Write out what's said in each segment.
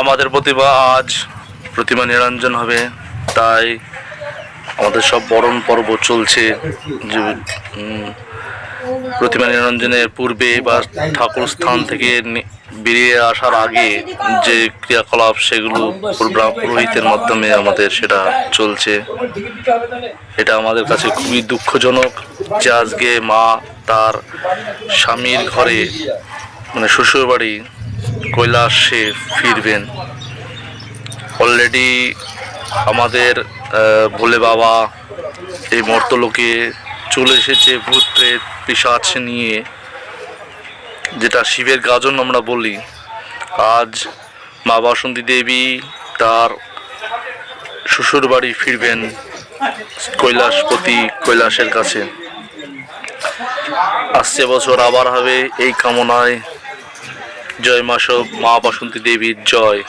আমাদের প্রতিভা আজ প্রতিমা নিরঞ্জন হবে, তাই আমাদের সব বরণ পর্ব চলছে। প্রতিমা নিরঞ্জনের পূর্বে বা ঠাকুর স্থান থেকে বেরিয়ে আসার আগে যে ক্রিয়াকলাপ সেগুলো পুরোহিতের মাধ্যমে আমাদের সেটা চলছে। এটা আমাদের কাছে খুবই দুঃখজনক যে আজকে মা তার স্বামীর ঘরে মানে শ্বশুরবাড়ি কৈলাসে ফিরবেন। অলরেডি আমাদের ভোলে বাবা এই মর্তলোকে চলে এসেছে ভূত প্রেত পিসাচ নিয়ে, যেটা শিবের গাজন আমরা বলি। আজ মা বাসন্তী দেবী তার শ্বশুর বাড়ি ফিরবেন কৈলাসপতি কৈলাসের কাছে। আসছে বছর আবার হবে এই কামনায়। জয় মা সব মা বসন্তী দেবীর জয়।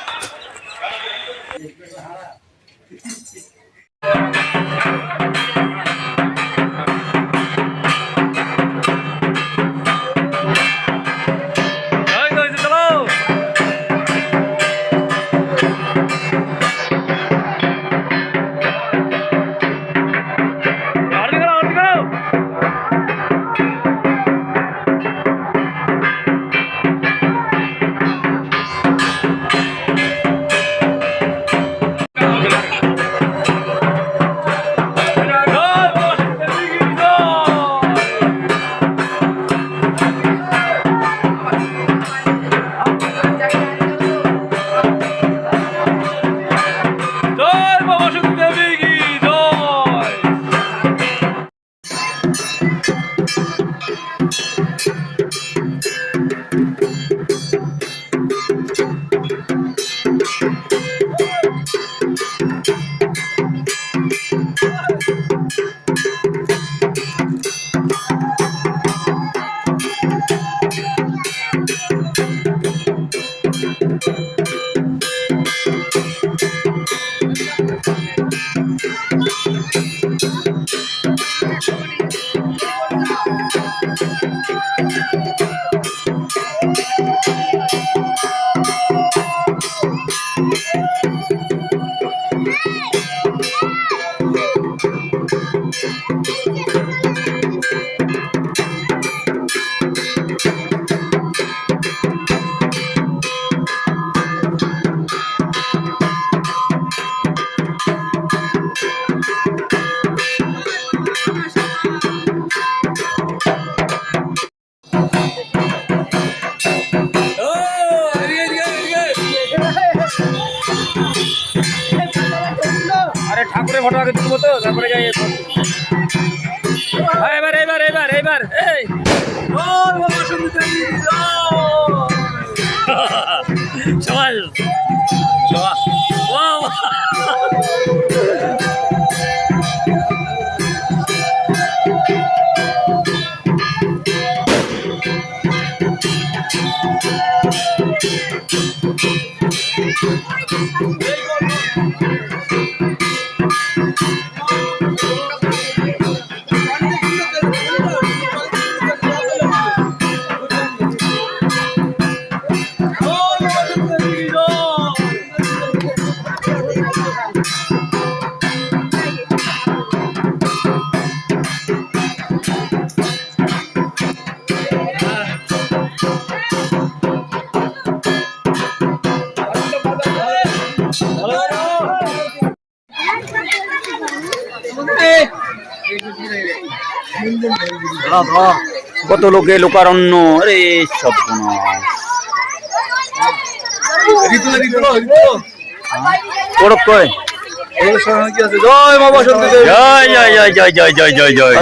ঠাকুরের ফটো আগে তুলবো তো তারপরে যাই এবার এবার এবার এবার এই। জয় কত লোকে লোকারণ্য? আরে সব ওরক কয় জয় বাবা শুধু জয় জয় জয় জয় জয় জয় জয় জয়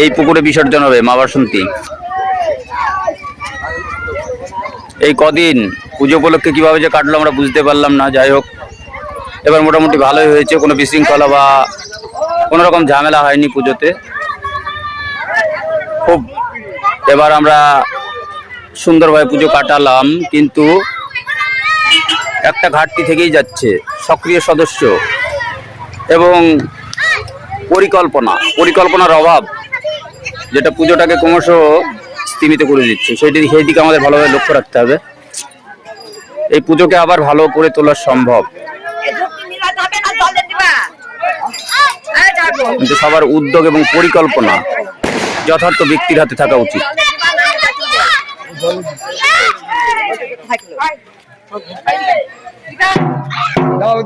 এই পুকুরে বিসর্জন হবে মা বাসন্তী। এই কদিন পুজো উপলক্ষে কীভাবে যে কাটলো আমরা বুঝতে পারলাম না যাই হোক। এবার মোটামুটি ভালোই হয়েছে কোনো বিশৃঙ্খলা বা কোনো রকম ঝামেলা হয়নি পুজোতে। খুব এবার আমরা সুন্দরভাবে পুজো কাটালাম, কিন্তু একটা ঘাটতি থেকেই যাচ্ছে, সক্রিয় সদস্য এবং পরিকল্পনা, পরিকল্পনার অভাব, যেটা পুজোটাকে ক্রমশ স্তীমিত করে দিচ্ছে। সেইটি সেই দিকে আমাদের ভালোভাবে লক্ষ্য রাখতে হবে। এই পুজোকে আবার ভালো করে তোলা সম্ভব। কিন্তু সবার উদ্যোগ এবং পরিকল্পনা যথার্থ ব্যক্তির হাতে থাকা উচিত। দাও